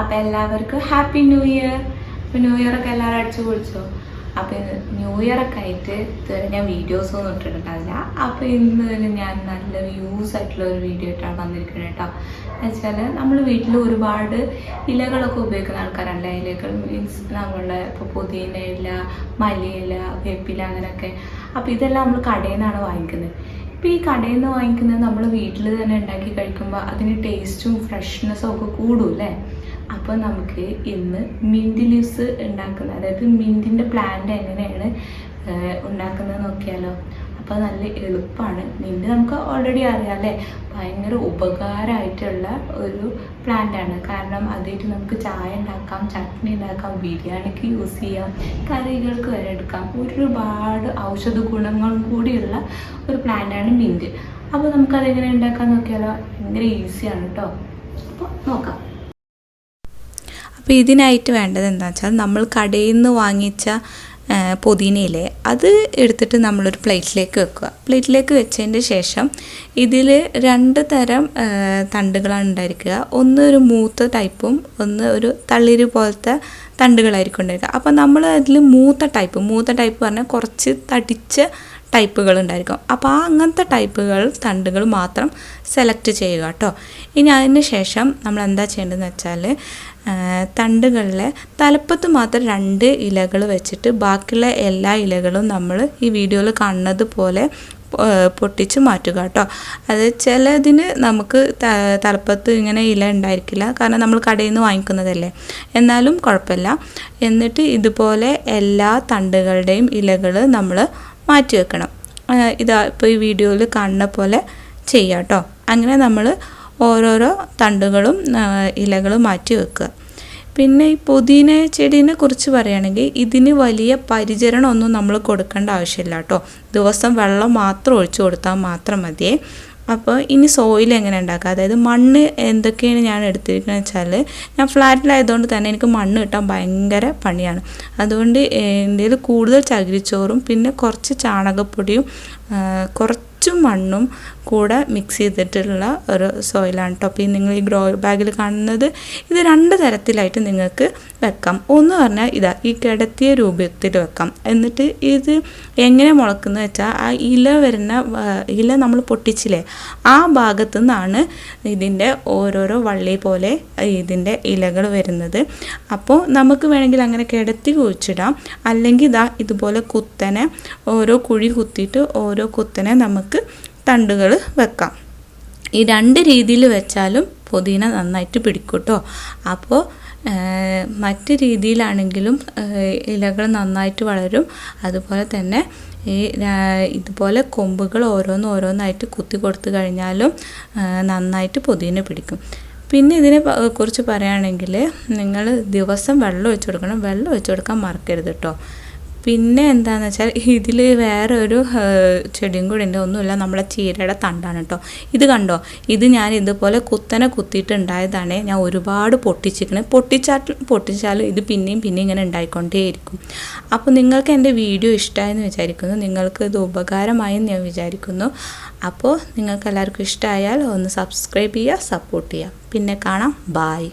അപ്പം എല്ലാവർക്കും happy new year. അപ്പൊ ന്യൂ ഇയർ ഒക്കെ എല്ലാവരും അടിച്ചു പൊളിച്ചോ? അപ്പം ന്യൂ ഇയർ ഒക്കെ ആയിട്ട് ഇതുവരെ ഞാൻ വീഡിയോസ് ഒന്നും ഇട്ടിട്ടുണ്ടാവില്ല. അപ്പം ഇന്ന് തന്നെ ഞാൻ നല്ല വ്യൂസ് ആയിട്ടുള്ള ഒരു വീഡിയോ ഇട്ടാണ് വന്നിരിക്കുന്നത് കേട്ടോ. എന്നുവെച്ചാൽ നമ്മൾ വീട്ടിൽ ഒരുപാട് ഇലകളൊക്കെ ഉപയോഗിക്കുന്ന ആൾക്കാരുണ്ട് ഇലകൾ മീൻസ് നമ്മളുടെ ഇപ്പോൾ പുതിന ഇല മല്ലിയില വേപ്പില അങ്ങനെയൊക്കെ. അപ്പോൾ ഇതെല്ലാം നമ്മൾ കടയിൽ നിന്നാണ് വാങ്ങിക്കുന്നത്. ഇപ്പോൾ ഈ കടയിൽ നിന്ന് വാങ്ങിക്കുന്നത് നമ്മൾ വീട്ടിൽ തന്നെ ഉണ്ടാക്കി കഴിക്കുമ്പോൾ അതിന് ടേസ്റ്റും ഫ്രഷ്നെസ്സും ഒക്കെ കൂടൂല്ലേ അപ്പോൾ നമുക്ക് ഇന്ന് മിന്റ് ലീവ്സ് ഉണ്ടാക്കുന്ന അതായത് മിന്റിന്റെ പ്ലാന്റ് എങ്ങനെയാണ് ഉണ്ടാക്കുന്നത് നോക്കിയാലോ. അപ്പോൾ നല്ല എളുപ്പമാണ് മിന്റ് നമുക്ക് ഓൾറെഡി അറിയാം അല്ലേ? ഭയങ്കര ഉപകാരമായിട്ടുള്ള ഒരു പ്ലാന്റാണ് കാരണം അതായിട്ട് നമുക്ക് ചായ ഉണ്ടാക്കാം ചട്നി ഉണ്ടാക്കാം ബിരിയാണിക്ക് യൂസ് ചെയ്യാം കറികൾക്ക് വരെ എടുക്കാം. ഒരുപാട് ഔഷധ ഗുണങ്ങളും കൂടിയുള്ള ഒരു പ്ലാന്റാണ് മിന്റ് അപ്പോൾ നമുക്കതെങ്ങനെ ഉണ്ടാക്കാൻ നോക്കിയാലോ? ഭയങ്കര ഈസിയാണ് കേട്ടോ അപ്പോൾ നോക്കാം. അപ്പോൾ ഇതിനായിട്ട് വേണ്ടത് എന്താണെന്ന് വെച്ചാൽ നമ്മൾ കടയിൽ നിന്ന് വാങ്ങിച്ച പൊതിനയിലെ അത് എടുത്തിട്ട് നമ്മളൊരു പ്ലേറ്റിലേക്ക് വെക്കുക. പ്ലേറ്റിലേക്ക് വെച്ചതിന് ശേഷം ഇതിൽ രണ്ട് തരം തണ്ടുകളാണ് ഉണ്ടായിരിക്കുക. ഒന്ന് ഒരു മൂത്ത ടൈപ്പും ഒന്ന് ഒരു തളിര് പോലത്തെ തണ്ടുകളായിരിക്കും ഉണ്ടായിരിക്കുക അപ്പോൾ നമ്മൾ അതിൽ മൂത്ത ടൈപ്പ് മൂത്ത ടൈപ്പ് പറഞ്ഞാൽ കുറച്ച് തടിച്ച ടൈപ്പുകൾ ഉണ്ടായിരിക്കും. അപ്പോൾ ആ അങ്ങനത്തെ ടൈപ്പുകൾ തണ്ടുകൾ മാത്രം സെലക്ട് ചെയ്യുക കേട്ടോ. ഇനി അതിന് ശേഷം നമ്മൾ എന്താ ചെയ്യേണ്ടതെന്ന് വെച്ചാൽ തണ്ടുകളിലെ തലപ്പത്ത് മാത്രം രണ്ട് ഇലകൾ വെച്ചിട്ട് ബാക്കിയുള്ള എല്ലാ ഇലകളും നമ്മൾ ഈ വീഡിയോയിൽ കാണുന്നത് പോലെ പൊട്ടിച്ച് മാറ്റുക കേട്ടോ. അത് ചിലതിന് നമുക്ക് തലപ്പത്ത് ഇങ്ങനെ ഇല ഉണ്ടായിരിക്കില്ല. കാരണം നമ്മൾ കടയിൽ നിന്ന് വാങ്ങിക്കുന്നതല്ലേ. എന്നാലും കുഴപ്പമില്ല. എന്നിട്ട് ഇതുപോലെ എല്ലാ തണ്ടുകളുടെയും ഇലകൾ നമ്മൾ മാറ്റി വെക്കണം. ഇതാ ഇപ്പോൾ ഈ വീഡിയോയിൽ കാണുന്ന പോലെ ചെയ്യാം കേട്ടോ. അങ്ങനെ നമ്മൾ ഓരോരോ തണ്ടുകളും ഇലകളും മാറ്റി വെക്കുക. പിന്നെ ഈ പുതിന ചെടീനെ കുറിച്ച് പറയുകയാണെങ്കിൽ ഇതിന് വലിയ പരിചരണമൊന്നും നമ്മൾ കൊടുക്കേണ്ട ആവശ്യമില്ല കേട്ടോ ദിവസം വെള്ളം മാത്രം ഒഴിച്ചു കൊടുത്താൽ മാത്രം മതിയേ അപ്പോൾ ഇനി സോയിൽ എങ്ങനെ ഉണ്ടാക്കുക അതായത് മണ്ണ് എന്തൊക്കെയാണ് ഞാൻ എടുത്തിരിക്കുന്നത് വെച്ചാൽ ഞാൻ ഫ്ലാറ്റിലായതുകൊണ്ട് തന്നെ എനിക്ക് മണ്ണ് കിട്ടാൻ ഭയങ്കര പണിയാണ്. അതുകൊണ്ട് എന്റെ കൂടുതൽ ചകിരിച്ചോറും പിന്നെ കുറച്ച് ചാണകപ്പൊടിയും ആ, കുറച്ച് മണ്ണും കൂടെ മിക്സ് ചെയ്തിട്ടുള്ള ഒരു സോയിലാണ് കേട്ടോ അപ്പോൾ നിങ്ങൾ ഈ ഗ്രോ ബാഗിൽ കാണുന്നത് ഇത് രണ്ട് തരത്തിലായിട്ട് നിങ്ങൾക്ക് വെക്കാം. ഒന്ന് പറഞ്ഞാൽ ഇതാ ഈ കിടത്തിയ രൂപത്തിൽ വെക്കാം. എന്നിട്ട് ഇത് എങ്ങനെ മുളക്കുന്നത് വെച്ചാൽ ആ ഇല വരുന്ന ഇല നമ്മൾ പൊട്ടിച്ചില്ലേ ആ ഭാഗത്തു നിന്നാണ് ഇതിന്റെ ഓരോരോ വള്ളി പോലെ ഇതിന്റെ ഇലകൾ വരുന്നത്. അപ്പോൾ നമുക്ക് വേണമെങ്കിൽ അങ്ങനെ കിടത്തി കുഴിച്ചിടാം. അല്ലെങ്കിൽ ഇതാ ഇതുപോലെ കുത്തനെ ഓരോ കുഴി കുത്തിയിട്ട് ഓരോ കുത്തനെ നമുക്ക് തണ്ടുകൾ വെക്കാം. ഈ രണ്ട് രീതിയിൽ വെച്ചാലും പുതിന നന്നായിട്ട് പിടിക്കും കേട്ടോ അപ്പോൾ മറ്റ് രീതിയിലാണെങ്കിലും ഇലകൾ നന്നായിട്ട് വളരും. അതുപോലെ തന്നെ ഈ ഇതുപോലെ കൊമ്പുകൾ ഓരോന്ന് ഓരോന്നായിട്ട് കുത്തി കൊടുത്തു കഴിഞ്ഞാലും നന്നായിട്ട് പുതിന പിടിക്കും. പിന്നെ ഇതിനെ കുറിച്ച് പറയുകയാണെങ്കിൽ നിങ്ങൾ ദിവസം വെള്ളം ഒഴിച്ചു കൊടുക്കണം. വെള്ളം ഒഴിച്ചു കൊടുക്കാൻ മറക്കരുത് കേട്ടോ പിന്നെ എന്താണെന്ന് വെച്ചാൽ ഇതിൽ വേറെ ഒരു ചെടിയും കൂടി ഉണ്ട്. ഒന്നുമില്ല നമ്മളെ ചീരയുടെ തണ്ടാണ് കേട്ടോ ഇത് കണ്ടോ? ഇത് ഞാൻ ഇതുപോലെ കുത്തനെ കുത്തിയിട്ടുണ്ടായതാണ്. ഞാൻ ഒരുപാട് പൊട്ടിച്ചിരിക്കണേ. പൊട്ടിച്ചാൽ പൊട്ടിച്ചാലും ഇത് പിന്നെയും പിന്നെയും ഇങ്ങനെ ഉണ്ടായിക്കൊണ്ടേയിരിക്കും. അപ്പോൾ നിങ്ങൾക്ക് എന്റെ വീഡിയോ ഇഷ്ടമായെന്ന് വിചാരിക്കുന്നു. നിങ്ങൾക്ക് ഇത് ഉപകാരമായെന്ന് ഞാൻ വിചാരിക്കുന്നു. അപ്പോൾ നിങ്ങൾക്ക് എല്ലാവർക്കും ഇഷ്ടമായാൽ ഒന്ന് സബ്സ്ക്രൈബ് ചെയ്യുക സപ്പോർട്ട് ചെയ്യുക. പിന്നെ കാണാം. ബായ്